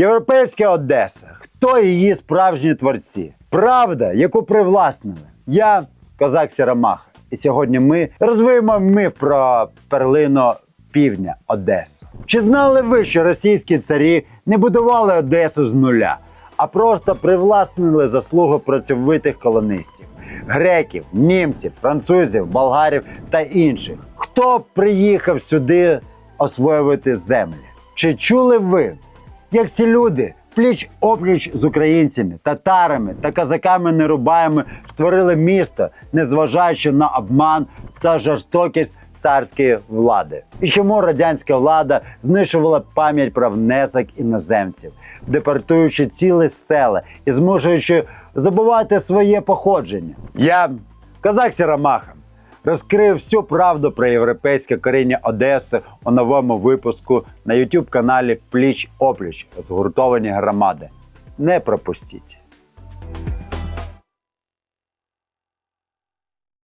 Європейська Одеса. Хто її справжні творці? Правда, яку привласнили. Я козак Сіромаха. І сьогодні ми розвиємо міф про перлину півдня Одесу. Чи знали ви, що російські царі не будували Одесу з нуля, а просто привласнили заслугу працьовитих колонистів? Греків, німців, французів, болгарів та інших. Хто приїхав сюди освоювати землі? Чи чули ви, як ці люди пліч опліч з українцями, татарами та козаками-нерубаями створили місто, незважаючи на обман та жорстокість царської влади? І чому радянська влада знищувала пам'ять про внесок іноземців, депортуючи цілі села і змушуючи забувати своє походження? Я козак Сіромаха розкрив всю правду про європейське коріння Одеси у новому випуску на youtube каналі Пліч Опліч згуртовані громади. Не пропустіть.